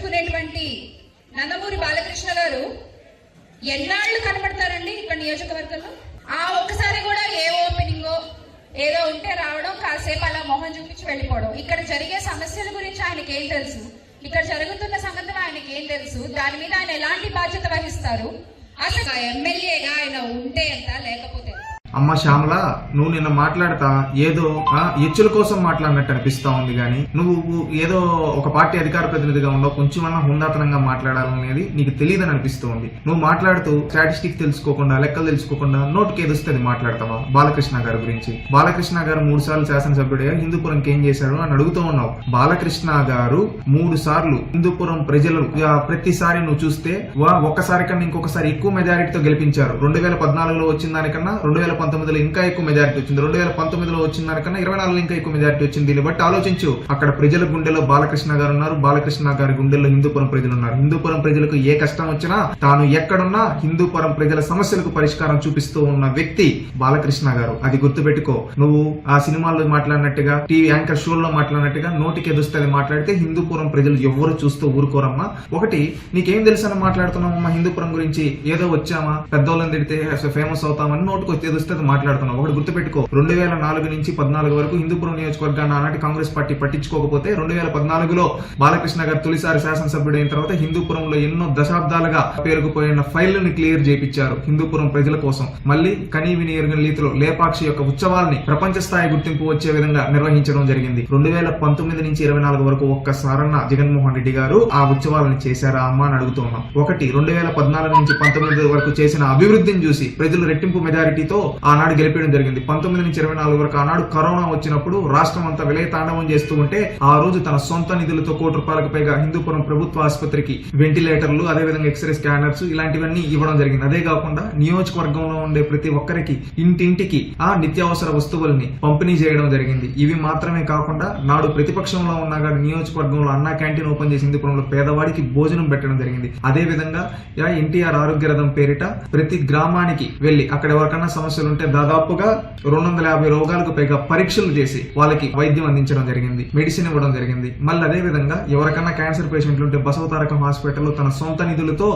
చెప్పుకునేటువంటి నందమూరి బాలకృష్ణ గారు ఎన్నాళ్ళు కనబడతారండి ఇక్కడ నియోజకవర్గంలో? ఆ ఒక్కసారి కూడా ఏ ఓపెనింగో ఏదో ఉంటే రావడం కాసేపు అలా మొహం చూపించి వెళ్ళిపోవడం. ఇక్కడ జరిగే సమస్యల గురించి ఆయనకి ఏం తెలుసు? ఇక్కడ జరుగుతున్న సంగతులు ఆయనకి ఏం తెలుసు? దాని మీద ఆయన ఎలాంటి బాధ్యత వహిస్తారు? అసలు ఎమ్మెల్యేగా ఆయన ఉంటే ఎంత లేకపోతే అమ్మ శ్యామల నువ్వు నిన్న మాట్లాడతా ఏదో ఆ, ఎచ్చుల కోసం మాట్లాడినట్టు అనిపిస్తా ఉంది కానీ నువ్వు ఏదో ఒక పార్టీ అధికార ప్రతినిధిగా ఉండవు కొంచెమన్నా హుందాతనంగా మాట్లాడాలనేది నీకు తెలియదని అనిపిస్తుంది నువ్వు మాట్లాడుతూ స్టాటిస్టిక్ తెలుసుకోకుండా లెక్కలు తెలుసుకోకుండా నోటికి ఏదొస్తుంది మాట్లాడతావా? బాలకృష్ణ గారి గురించి. బాలకృష్ణ గారు మూడు సార్లు శాసనసభ్యుడిగా హిందూపురంకి ఏం చేశాడు అని అడుగుతూ ఉన్నావు. బాలకృష్ణ గారు మూడు సార్లు హిందూపురం ప్రజలు ప్రతిసారి నువ్వు చూస్తే వా ఒక్కసారి కన్నా ఇంకొకసారి ఎక్కువ మెజారిటీతో గెలిపించారు. రెండు వేల పద్నాలుగులో వచ్చిన దానికన్నా రెండు వేల పంతొమ్మిదిలో ఇంకా ఎక్కువ మెజారిటీ వచ్చింది. రెండు వేల పంతొమ్మిదిలో వచ్చిన దానికన్నా ఇరవై నాలుగులో ఇంకా ఎక్కువ మెజారిటీ వచ్చింది. దీన్ని బట్టి ఆలోచించు. అక్కడ ప్రజల గుండెలో బాలకృష్ణ గారు ఉన్నారు. బాలకృష్ణ గారి గుండెల్లో హిందూపురం ప్రజలు ఉన్నారు. హిందూపురం ప్రజలకు ఏ కష్టం వచ్చినా తాను ఎక్కడున్నా హిందూపురం ప్రజల సమస్యలకు పరిష్కారం చూపిస్తూ ఉన్న వ్యక్తి బాలకృష్ణ గారు. అది గుర్తుపెట్టుకో. నువ్వు ఆ సినిమాల్లో మాట్లాడినట్టుగా టీవీ యాంకర్ షోల్లో మాట్లాడినట్టుగా నోటికి ఎదుస్తుంది మాట్లాడితే హిందూపురం ప్రజలు ఎవరు చూస్తూ ఊరుకోరమ్మా. ఒకటి నీకేం తెలుసని మాట్లాడుతున్నామమ్మా హిందూపురం గురించి? ఏదో వచ్చామా? పెద్దోళ్ళని తిడితే ఫేమస్ అవుతామని నోటికి వచ్చి ఎదుస్తుంది మాట్లాడుతున్నాం ఒకటి గుర్తుపెట్టుకో. రెండు వేల నాలుగు నుంచి పద్నాలుగు వరకు హిందూపురం నియోజకవర్గాన్ని ఆనాటి కాంగ్రెస్ పార్టీ పట్టించుకోకపోతే రెండు వేల పద్నాలుగులో బాలకృష్ణ గారు తొలిసారి శాసనసభ్యుడైన తర్వాత హిందూపురంలో ఎన్నో దశాబ్దాలుగా పేరుకుపోయిన ఫైళ్ళను క్లియర్ చేయించారు హిందూపురం ప్రజల కోసం. మళ్ళీ కనీ విని ఎరుగని రీతిలో లేపాక్షి యొక్క ఉత్సవాల్ని ప్రపంచ స్థాయి గుర్తింపు వచ్చే విధంగా నిర్వహించడం జరిగింది. రెండు వేల పంతొమ్మిది నుంచి ఇరవై నాలుగు వరకు ఒక్కసారన్న జగన్మోహన్ రెడ్డి గారు ఆ ఉత్సవాలను చేశారా అమ్మా అని అడుగుతున్నాం. ఒకటి రెండు వేల పద్నాలుగు నుంచి పంతొమ్మిది వరకు చేసిన అభివృద్ధిని చూసి ప్రజలు రెట్టింపు మెజారిటీతో ఆనాడు గెలిపేయడం జరిగింది. పంతొమ్మిది నుంచి ఇరవై నాలుగు వరకు ఆనాడు కరోనా వచ్చినప్పుడు రాష్ట్రం అంతా విలయ తాండవం చేస్తూ ఉంటే ఆ రోజు తన సొంత నిధులతో కోటి రూపాయలకు పైగా హిందూపురం ప్రభుత్వ ఆసుపత్రికి వెంటిలేటర్లు అదేవిధంగా ఎక్స్రే స్కానర్స్ ఇలాంటివన్నీ ఇవ్వడం జరిగింది. అదే కాకుండా నియోజకవర్గంలో ఉండే ప్రతి ఒక్కరికి ఇంటింటికి ఆ నిత్యావసర వస్తువుల్ని పంపిణీ చేయడం జరిగింది. ఇవి మాత్రమే కాకుండా నాడు ప్రతిపక్షంలో ఉన్నా కానీ నియోజకవర్గంలో అన్నా క్యాంటీన్ ఓపెన్ చేసి హిందూపురంలో పేదవాడికి భోజనం పెట్టడం జరిగింది. అదే విధంగా ఎన్టీఆర్ ఆరోగ్య రథం పేరిట ప్రతి గ్రామానికి వెళ్ళి అక్కడ ఎవరికన్నా సమస్యలు ఉంటే దాదాపుగా రెండు వందల యాభై రోగాలకు పైగా పరీక్షలు చేసి వాళ్ళకి వైద్యం అందించడం జరిగింది మెడిసిన్ ఇవ్వడం జరిగింది. మళ్ళీ అదే విధంగా ఎవరికన్నా క్యాన్సర్ పేషెంట్లు ఉంటే బసవతారకం హాస్పిటల్లో తన సొంత నిధులతో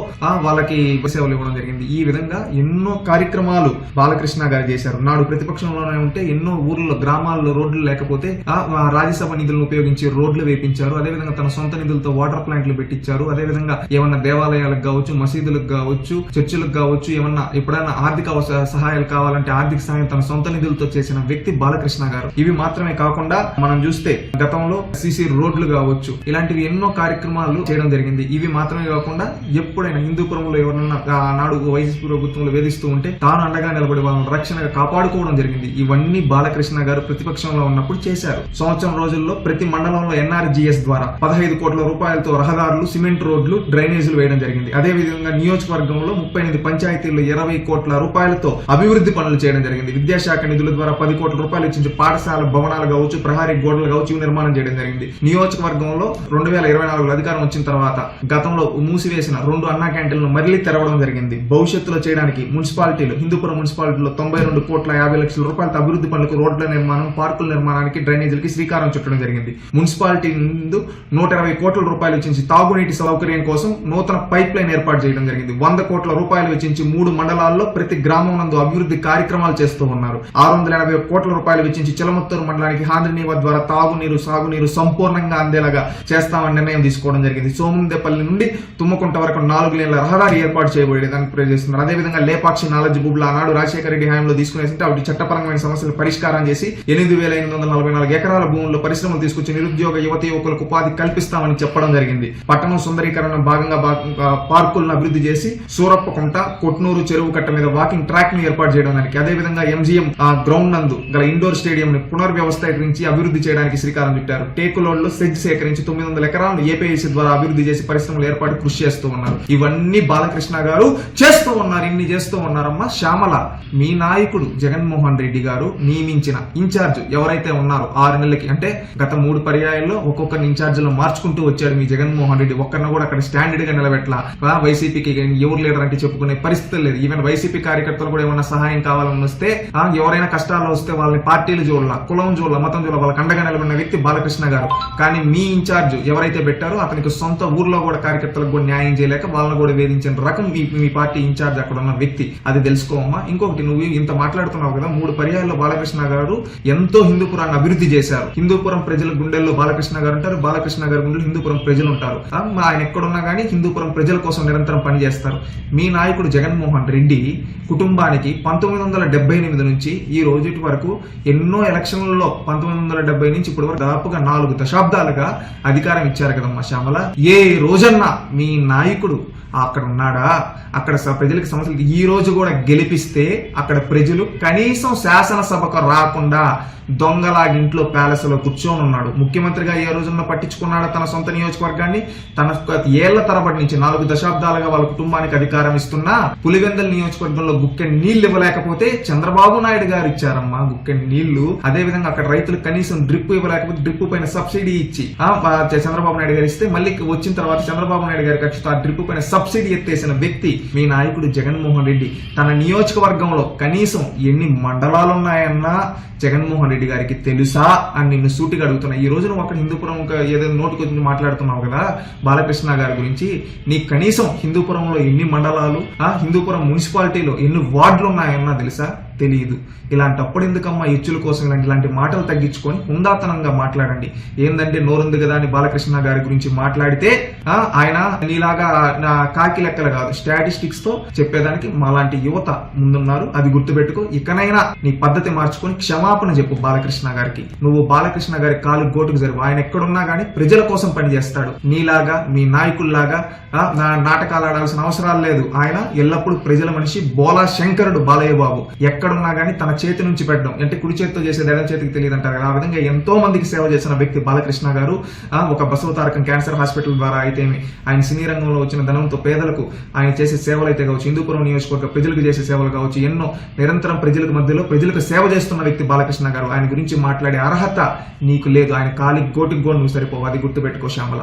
వాళ్ళకి సేవలు ఇవ్వడం జరిగింది. ఈ విధంగా ఎన్నో కార్యక్రమాలు బాలకృష్ణ గారు చేశారు. నాడు ప్రతిపక్షంలోనే ఉంటే ఎన్నో ఊర్లలో గ్రామాల్లో రోడ్లు లేకపోతే ఆ రాజ్యసభ నిధులను ఉపయోగించి రోడ్లు వేపించారు. అదేవిధంగా తన సొంత నిధులతో వాటర్ ప్లాంట్లు పెట్టించారు అదేవిధంగా ఏమన్నా దేవాలయాలకు కావచ్చు మసీదులకు కావచ్చు చర్చిలకు కావచ్చు ఏమన్నా ఎప్పుడైనా ఆర్థిక సహాయాలు కావాలంటే ఆర్థిక సహాయం తన సొంత నిధులతో చేసిన వ్యక్తి బాలకృష్ణ గారు. ఇవి మాత్రమే కాకుండా మనం చూస్తే గతంలో సిసి రోడ్లు కావచ్చు ఇలాంటివి ఎన్నో కార్యక్రమాలు చేయడం జరిగింది. ఇవి మాత్రమే కాకుండా ఎప్పుడైనా హిందూపురంలో ఎవరన్నా నాడు వైసీపీ ప్రభుత్వంలో వేధిస్తూ ఉంటే తాను అండగా నిలబడి వాళ్ళని రక్షణగా కాపాడుకోవడం జరిగింది. ఇవన్నీ బాలకృష్ణ గారు ప్రతిపక్షంలో ఉన్నప్పుడు చేశారు. సంవత్సరం రోజుల్లో ప్రతి మండలంలో ఎన్ఆర్జీఎస్ ద్వారా పదహైదు కోట్ల రూపాయలతో రహదారులు సిమెంట్ రోడ్లు డ్రైనేజీలు వేయడం జరిగింది. అదే విధంగా నియోజకవర్గంలో ముప్పై ఎనిమిది పంచాయతీల్లో ఇరవై కోట్ల రూపాయలతో అభివృద్ధి పనులు చేయడం జరిగింది. విద్యాశాఖ నిధుల ద్వారా పది కోట్ల రూపాయలు ఇచ్చించి పాఠశాల భవనాలు కావచ్చు ప్రహారీ గోడలు కావచ్చు ఇవి నిర్మాణం చేయడం జరిగింది. నియోజకవర్గంలో రెండు వేల ఇరవై నాలుగులో అధికారం వచ్చిన తర్వాత గతంలో మూసివేసిన రెండు అన్నా క్యాంటీన్లు మళ్ళీ తెరవడం జరిగింది. భవిష్యత్తులో చేయడానికి మున్సిపాలిటీలు హిందూపురం మున్సిపాలిటీలో తొంభై రెండు కోట్ల యాభై లక్షల రూపాయలతో అభివృద్ధి పనులకు రోడ్ల నిర్మాణం పార్కుల నిర్మాణానికి డ్రైనేజీలకి శ్రీకారం చుట్టడం జరిగింది. మున్సిపాలిటీ ముందు నూట ఇరవై కోట్ల రూపాయలు వెచ్చించి తాగునీటి సౌకర్యం కోసం నూతన పైప్ లైన్ ఏర్పాటు చేయడం జరిగింది. వంద కోట్ల రూపాయలు వెచ్చించి మూడు మండలాల్లో ప్రతి గ్రామం నందు అభివృద్ధి కార్యక్రమాలు చేస్తూ ఉన్నారు. ఆరు వందల ఎనభై కోట్ల రూపాయలు వెచ్చించి చిలమత్తూరు మండలానికి హాంద్రినీవా ద్వారా తాగునీరు సాగునీరు సంపూర్ణంగా అందేలాగా చేస్తామని నిర్ణయం తీసుకోవడం జరిగింది. సోముందేపల్లి నుండి తుమ్మకుంట వరకు నాలుగు లేన్ల రహదారి ఏర్పాటు చేయబడేదానికి ప్రయత్నిస్తున్నారు అదేవిధంగా లేపాక్షి నాలెడ్జ్ బుబ్ల ఆనాడు రాజశేఖర రెడ్డి హయాంలో తీసుకునేసి అవి చట్టపరమైన సమస్యలు పరిష్కారం చేసి ఎనిమిది వేల ఎనిమిది వందల నలభై నాలుగు ఎకరాల భూముల్లో పరిశ్రమలు తీసుకొచ్చి నిరుద్యోగ యువత యువకులకు ఉపాధి కల్పిస్తామని చెప్పడం జరిగింది. పట్టణం సుందరీకరణ భాగంగా పార్కులను అభివృద్ధి చేసి సూరప్పకుంట కొట్నూరు చెరువు కట్ట మీద వాకింగ్ ట్రాక్ని ఏర్పాటు చేయడం చేయడానికి. అదేవిధంగా ఎంజిఎం గ్రౌండ్ నందు గల ఇండోర్ స్టేడియం ని పునర్వ్యవస్థీకరించి అభివృద్ధి చేయడానికి శ్రీకారం చుట్టారు. టేకులోడ్లో సెజ్ సేకరించి తొమ్మిది వందల ఎకరాలను ఏపీఐసి ద్వారా అభివృద్ధి చేసి పరిశ్రమలు ఏర్పాటు కృషి చేస్తూ ఉన్నారు. ఇవన్నీ బాలకృష్ణ గారు చేస్తూ ఉన్నారు ఇన్ని చేస్తూ ఉన్నారమ్మా శ్యామల. మీ నాయకుడు జగన్మోహన్ రెడ్డి గారు నియమించిన ఇన్ఛార్జ్ ఎవరైతే ఉన్నారో ఆరు నెలలకి అంటే గత మూడు పర్యాయాల్లో ఒక్కొక్కరిని ఇన్ఛార్జీలో మార్చుకుంటూ వచ్చాడు మీ జగన్మోహన్ రెడ్డి. ఒక్కరిని కూడా అక్కడ స్టాండర్డ్గా నిలబెట్ల వైసీపీకి ఎవరు లీడర్ అంటే చెప్పుకునే పరిస్థితి లేదు. ఈవెన్ వైసీపీ కార్యకర్తలు కూడా ఏమన్నా సహాయం కావాలని వస్తే ఎవరైనా కష్టాల్లో వస్తే వాళ్ళని పార్టీలు చూడాల కులం చూడాల మతం చూడాల వాళ్ళకి అండగా నిలబడిన వ్యక్తి బాలకృష్ణ గారు. కానీ మీ ఇన్ఛార్జ్ ఎవరైతే పెట్టారో అతనికి సొంత ఊర్లో కూడా కార్యకర్తలకు కూడా న్యాయం చేయలేక వాళ్ళని కూడా వేధించిన రకం మీ మీ పార్టీ ఇన్ఛార్జ్ అక్కడ ఉన్న వ్యక్తి. అది తెలుసుకోవమ్మా ఇంకొకటి నువ్వు ఇంత మాట్లాడుతున్నావు కదా మూడు పర్యాయాల్లో బాలకృష్ణ గారు ఎంతో హిందూపురాన్ని అభివృద్ధి చేశారు. హిందూపురం ప్రజల గుండెల్లో బాలకృష్ణ గారు ఉంటారు బాలకృష్ణ గారి గుండెలు హిందూపురం ప్రజలు ఉంటారు. ఆయన ఎక్కడున్నా కానీ హిందూపురం ప్రజల కోసం నిరంతరం పనిచేస్తారు. మీ నాయకుడు జగన్మోహన్ రెడ్డి కుటుంబానికి పంతొమ్మిది వందల డెబ్బై ఎనిమిది నుంచి ఈ రోజు వరకు ఎన్నో ఎలక్షన్లలో పంతొమ్మిది వందల డెబ్బై నుంచి ఇప్పటి వరకు దాదాపుగా నాలుగు దశాబ్దాలుగా అధికారం ఇచ్చారు కదమ్మా శ్యామల. ఏ రోజన్నా మీ నాయకుడు అక్కడ ఉన్నాడా అక్కడ ప్రజలకు సమస్యలు ఈ రోజు కూడా గెలిపిస్తే అక్కడ ప్రజలు కనీసం శాసనసభకు రాకుండా దొంగలాగి ఇంట్లో ప్యాలెస్లో కూర్చొని ఉన్నాడు. ముఖ్యమంత్రిగా ఏ రోజున పట్టించుకున్నాడా తన సొంత నియోజకవర్గాన్ని? తన ఏళ్ళ తరబడి నుంచి నాలుగు దశాబ్దాలుగా వాళ్ళ కుటుంబానికి అధికారం ఇస్తున్నా పులివెందల నియోజకవర్గంలో గుక్కె నీళ్ళు ఇవ్వలేకపోతే చంద్రబాబు నాయుడు గారు ఇచ్చారమ్మా గుక్కె నీళ్ళు అదే విధంగా అక్కడ రైతులు కనీసం డ్రిప్ ఇవ్వలేకపోతే డ్రిప్ పైన సబ్సిడీ ఇచ్చి ఆ, చంద్రబాబు నాయుడు గారు ఇస్తే మళ్ళీ వచ్చిన తర్వాత చంద్రబాబు నాయుడు గారి ఖర్చుతో ఆ డ్రిప్ పైన సబ్సిడీ ఎత్తేసిన వ్యక్తి మీ నాయకుడు జగన్మోహన్ రెడ్డి. తన నియోజకవర్గంలో కనీసం ఎన్ని మండలాలు ఉన్నాయన్నా జగన్మోహన్ రెడ్డి గారికి తెలుసా అని నిన్ను సూటిగా అడుగుతున్నా. ఈ రోజు నువ్వు అక్కడ హిందూపురం ఒక ఏదో నోటికి వచ్చి మాట్లాడుతున్నావు కదా బాలకృష్ణ గారి గురించి. నీ కనీసం హిందూపురంలో ఎన్ని మండలాలు ఆ హిందూపురం మున్సిపాలిటీలో ఎన్ని వార్డులు ఉన్నాయన్నా తెలుసా? తెలియదు ఇలాంటప్పుడు ఎందుకమ్మా ఎచ్చుల కోసం ఇలాంటి ఇలాంటి మాటలు తగ్గించుకొని హుందాతనంగా మాట్లాడండి. ఏందంటే నోరుంది కదా అని బాలకృష్ణ గారి గురించి మాట్లాడితే ఆయన నీలాగా నా కాకి లెక్కలు కాదు స్టాటిస్టిక్స్తో చెప్పేదానికి మాలాంటి యువత ముందున్నారు. అది గుర్తుపెట్టుకో. ఇకనైనా నీ పద్ధతి మార్చుకొని క్షమాపణ చెప్పు బాలకృష్ణ గారికి. నువ్వు బాలకృష్ణ గారి కాలు గోటుకు జరువు. ఆయన ఎక్కడున్నా గానీ ప్రజల కోసం పనిచేస్తాడు నీలాగా మీ నాయకుల్లాగా నా నాటకాలు ఆడాల్సిన అవసరాలు లేదు. ఆయన ఎల్లప్పుడూ ప్రజల మనిషి బోలా శంకరుడు బాలయ్య బాబు. ఎక్కడున్నా కానీ తన చేతి నుంచి పెట్టడం. అంటే కుడి చేతితో చేసేది ఎడం చేతికి తెలియదు అంటారు కదా. ఆ విధంగా ఎంతో మందికి సేవ చేసిన వ్యక్తి బాలకృష్ణ గారు ఒక బసవ తారకం క్యాన్సర్ హాస్పిటల్ ద్వారా అయితేమి ఆయన సినీ రంగంలో వచ్చిన ధనంతో పేదలకు ఆయన చేసే సేవలు అయితే కావచ్చు హిందూపురం నియోజకవర్గ ప్రజలకు చేసే సేవలు కావచ్చు ఎన్నో నిరంతరం ప్రజలకు మధ్యలో ప్రజలకు సేవ చేస్తున్న వ్యక్తి బాలకృష్ణ గారు. ఆయన గురించి మాట్లాడే అర్హత నీకు లేదు. ఆయన కాలికి గోటికి గోడు నువ్వు సరిపోవు. అది గుర్తుపెట్టుకో శ్యామల.